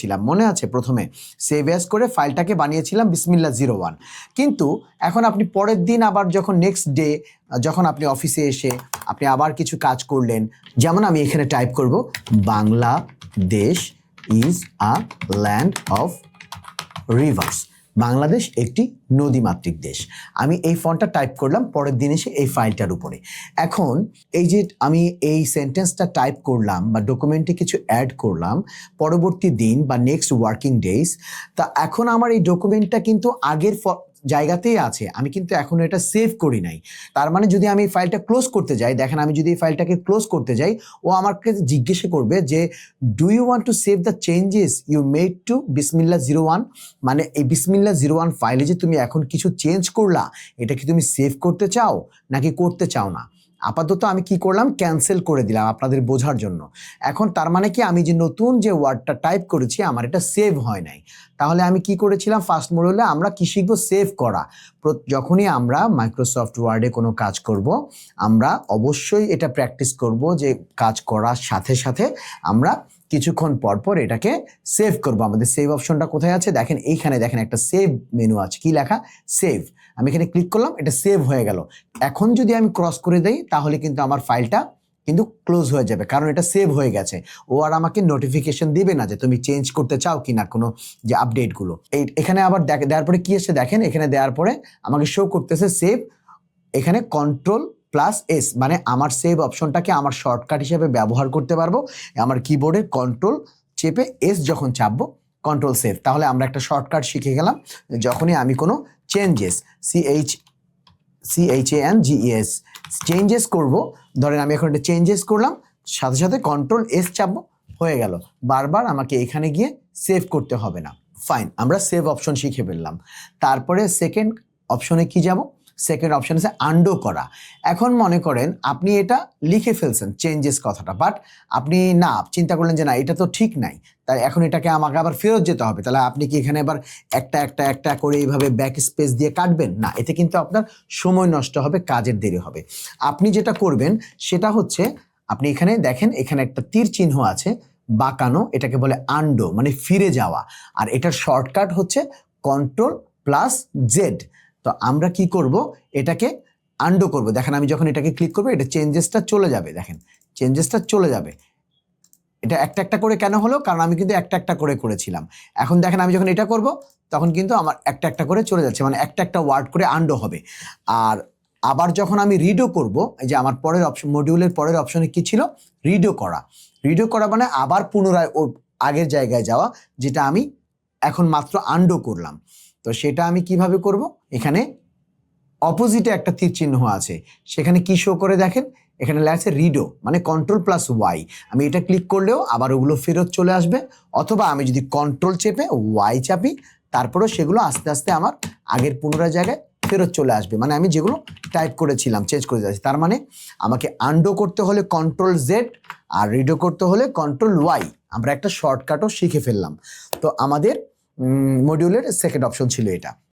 ছিলাম। মনে আছে প্রথমে? সেভ অ্যাজ করে ফাইলটাকে বানিয়েছিলাম বিসমিল্লা জিরো ওয়ান। কিন্তু এখন আপনি পরের দিন আবার যখন নেক্সট ডে যখন আপনি অফিসে এসে আপনি আবার কিছু কাজ করলেন, যেমন আমি এখানে টাইপ করব, Bangladesh is a land of rivers Bangladesh একটি নদীমাতৃক দেশ। আমি এই ফন্টটা টাইপ করলাম, পরের দিন এসে এই ফাইলটার উপরে। এখন এই যে আমি এই সেন্টেন্সটা টাইপ করলাম বা ডকুমেন্টে কিছু অ্যাড করলাম, পরবর্তী দিন বা নেক্সট ওয়ার্কিং ডেজ তা এখন আমার এই ডকুমেন্টটা কিন্তু আগের জায়গাতেই আছে। আমি কিন্তু এখনও এটা সেভ করি নাই। তার মানে যদি আমি ফাইলটা ক্লোজ করতে যাই, দেখেন আমি যদি এই ফাইলটাকে ক্লোজ করতে যাই, ও আমাকে জিজ্ঞেস করবে যে do you want to save the changes you made to Bismillah zero one মানে এই বিসমিল্লা জিরো ওয়ান ফাইলে যে তুমি এখন কিছু চেঞ্জ করলা, এটা কি তুমি সেভ করতে চাও, নাকি করতে চাও না? আপাতত আমি কি করলাম? ক্যান্সেল করে দিলাম আপনাদের বোঝার জন্য। এখন তার মানে কি? আমি যে নতুন যে ওয়ার্ডটা টাইপ করেছি, আমার এটা সেভ হয় নাই। তাহলে আমি কি করেছিলাম? ফার্স্ট মডিউলে আমরা কি শিখব? সেভ করা। যখনই আমরা মাইক্রোসফট ওয়ার্ডে কোনো কাজ করব, আমরা অবশ্যই এটা প্র্যাকটিস করব যে কাজ করার সাথে সাথে আমরা কিছুক্ষণ পর পর এটাকে সেভ করব। আমাদের সেভ অপশনটা কোথায় আছে? দেখেন, এইখানে দেখেন একটা সেভ মেনু আছে। কি লেখা? সেভ আমি এখানে ক্লিক করলাম, এটা সেভ হয়ে গেল। এখন যদি আমি ক্রস করে দেই, তাহলে কিন্তু আমার ফাইলটা কিন্তু ক্লোজ হয়ে যাবে, কারণ এটা সেভ হয়ে গেছে। ও আর আমাকে নোটিফিকেশন দিবে না যে তুমি চেঞ্জ করতে চাও কি না কোনো যে আপডেটগুলো এই, এখানে আবার দেওয়ার পরে কী এসে দেখেন? এখানে দেওয়ার পরে আমাকে শো করতেছে সেভ এখানে কন্ট্রোল প্লাস এস মানে আমার সেভ অপশনটাকে আমার শর্টকাট হিসেবে ব্যবহার করতে পারব। আমার কিবোর্ডের কন্ট্রোল চেপে এস যখন চাপবো কন্ট্রোল সেভ তাহলে আমরা একটা শর্টকাট শিখে গেলাম, যখনই আমি কোনো changes C H C H A N G S changes করব, ধরেন আমি এখন একটা চেঞ্জেস করলাম, সাথে সাথে কন্ট্রোল এস চাপবো, হয়ে গেল। বারবার আমাকে এখানে গিয়ে সেভ করতে হবে না। ফাইন আমরা সেভ অপশন শিখে ফেললাম। তারপরে সেকেন্ড অপশনে কি যাব? সেকেন্ড অপশান আছে আন্ডো করা। এখন মনে করেন আপনি এটা লিখে ফেলছেন চেঞ্জেস কথাটা। বাট আপনি না, চিন্তা করলেন যে না, এটা তো ঠিক নাই। তাই এখন এটাকে আমাকে আবার ফেরত যেতে হবে। তাহলে আপনি কি এখানে আবার একটা একটা একটা করে এইভাবে ব্যাক স্পেস দিয়ে কাটবেন? না, এতে কিন্তু আপনার সময় নষ্ট হবে, কাজের দেরি হবে। আপনি যেটা করবেন, সেটা হচ্ছে আপনি এখানে দেখেন, এখানে একটা তীর চিহ্ন আছে, বাঁকানো, এটাকে বলে আন্ডো মানে ফিরে যাওয়া। আর এটার শর্টকাট হচ্ছে কন্ট্রোল প্লাস জেড তো আমরা কি করব? এটাকে আন্ডো করব। দেখেন আমি যখন এটাকে ক্লিক করব, এটা চেঞ্জেসটা চলে যাবে। দেখেন চেঞ্জেসটা চলে যাবে। এটা একটা একটা করে কেন হলো? কারণ আমি কিন্তু একটা একটা করে করেছিলাম। এখন দেখেন আমি যখন এটা করব, তখন কিন্তু আমার একটা একটা করে চলে যাচ্ছে। মানে একটা একটা ওয়ার্ড করে আন্ডো হবে। আর আবার যখন আমি রিডও করব, এই যে আমার পরের অপশন মডিউলের পরের অপশনে কি ছিল? রিডও করা। রিডও করা মানে আবার পুনরায় ও আগের জায়গায় যাওয়া, যেটা আমি এখন মাত্র আন্ডো করলাম। তো সেটা আমি কীভাবে করব? এখানে অপোজিটে একটা তীর চিহ্ন আছে। সেখানে কি শো করে দেখেন? এখানে লেখা আছে রিডো মানে কন্ট্রোল প্লাস ওয়াই আমি এটা ক্লিক করলেও আবার ওগুলো ফেরত চলে আসবে। অথবা আমি যদি কন্ট্রোল চেপে ওয়াই চাপি, তারপরেও সেগুলো আস্তে আস্তে আমার আগের পুনরায় জায়গায় ফেরত চলে আসবে। মানে আমি যেগুলো টাইপ করেছিলাম চেঞ্জ করে যাচ্ছি। তার মানে আমাকে আন্ডো করতে হলে কন্ট্রোল জেড আর রিডো করতে হলে কন্ট্রোল ওয়াই আমরা একটা শর্টকাটও শিখে ফেললাম। তো আমাদের মডিউলের সেকেন্ড অপশন ছিল এটা।